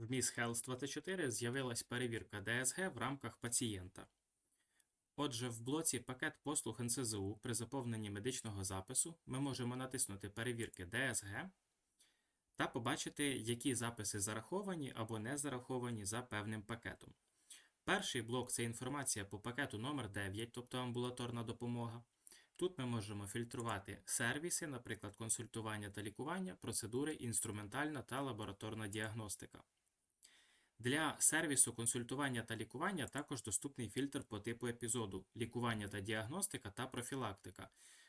В Miss Health 24 з'явилась перевірка ДСГ в рамках пацієнта. Отже, в блоці Пакет послуг НСЗУ при заповненні медичного запису ми можемо натиснути Перевірки ДСГ та побачити, які записи зараховані або не зараховані за певним пакетом. Перший блок це інформація по пакету номер 9, тобто амбулаторна допомога. Тут ми можемо фільтрувати сервіси, наприклад, консультування та лікування, процедури, інструментальна та лабораторна діагностика. Для сервісу консультування та лікування також доступний фільтр по типу епізоду лікування та діагностика та профілактика,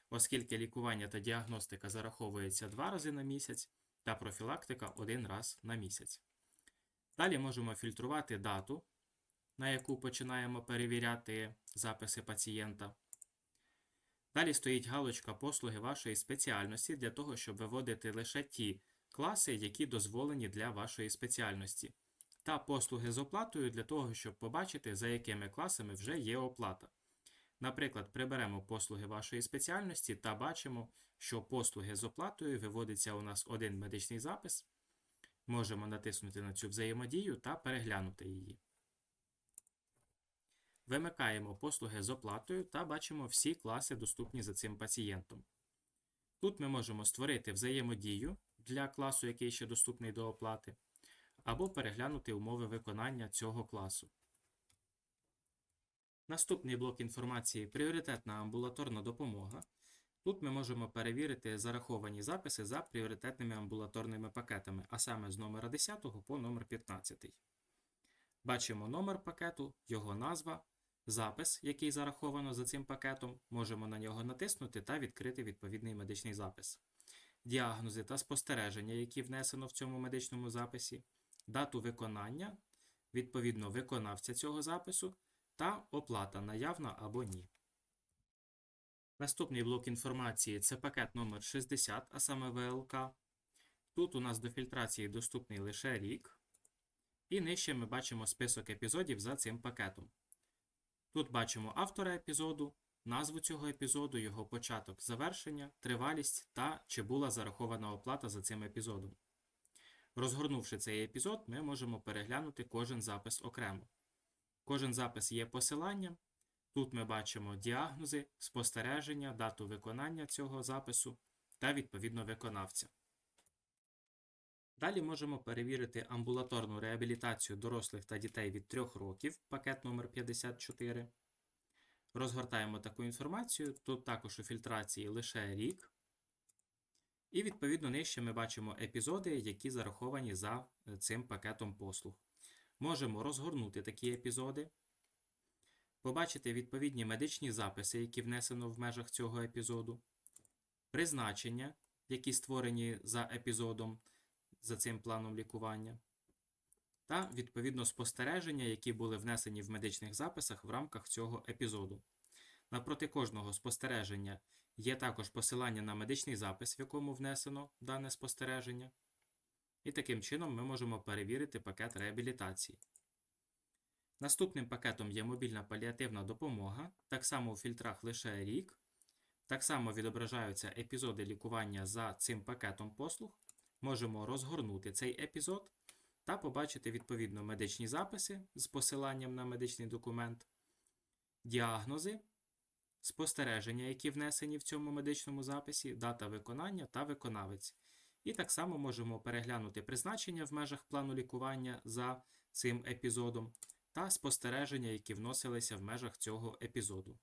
оскільки лікування та діагностика зараховується два рази на місяць та профілактика один раз на місяць. Далі можемо фільтрувати дату, на яку починаємо перевіряти записи пацієнта. Далі стоїть галочка послуги вашої спеціальності для того, щоб виводити лише ті класи, які дозволені для вашої спеціальності, та послуги з оплатою для того, щоб побачити, за якими класами вже є оплата. Наприклад, приберемо послуги вашої спеціальності та бачимо, що послуги з оплатою виводиться у нас один медичний запис. Можемо натиснути на цю взаємодію та переглянути її. Вимикаємо послуги з оплатою та бачимо всі класи, доступні за цим пацієнтом. Тут ми можемо створити взаємодію для класу, який ще доступний до оплати, або переглянути умови виконання цього класу. Наступний блок інформації пріоритетна амбулаторна допомога. Тут ми можемо перевірити зараховані записи за пріоритетними амбулаторними пакетами, а саме з номера 10 по номер 15. Бачимо номер пакету, його назва, запис, який зараховано за цим пакетом. Можемо на нього натиснути та відкрити відповідний медичний запис. Діагнози та спостереження, які внесено в цьому медичному записі, дату виконання, відповідно виконавця цього запису та оплата наявна або ні. Наступний блок інформації це пакет номер 60, а саме ВЛК. Тут у нас до фільтрації доступний лише рік. І нижче ми бачимо список епізодів за цим пакетом. Тут бачимо автора епізоду, назву цього епізоду, його початок, завершення, тривалість та чи була зарахована оплата за цим епізодом. Розгорнувши цей епізод, ми можемо переглянути кожен запис окремо. Кожен запис є посиланням. Тут ми бачимо діагнози, спостереження, дату виконання цього запису та відповідно виконавця. Далі можемо перевірити амбулаторну реабілітацію дорослих та дітей від 3 років, пакет номер 54. Розгортаємо таку інформацію. Тут також у фільтрації лише рік. І відповідно нижче ми бачимо епізоди, які зараховані за е, цим пакетом послуг. Можемо розгорнути такі епізоди, побачити відповідні медичні записи, які внесено в межах цього епізоду, призначення, які створені за епізодом, за цим планом лікування, та відповідно спостереження, які були внесені в медичних записах в рамках цього епізоду. Напроти кожного спостереження є також посилання на медичний запис, в якому внесено дане спостереження. І таким чином ми можемо перевірити пакет реабілітації. Наступним пакетом є мобільна паліативна допомога, так само у фільтрах лише рік. Так само відображаються епізоди лікування за цим пакетом послуг. Можемо розгорнути цей епізод та побачити відповідно медичні записи з посиланням на медичний документ, діагнози, спостереження, які внесені в цьому медичному записі, дата виконання та виконавець. І так само можемо переглянути призначення в межах плану лікування за цим епізодом та спостереження, які вносилися в межах цього епізоду.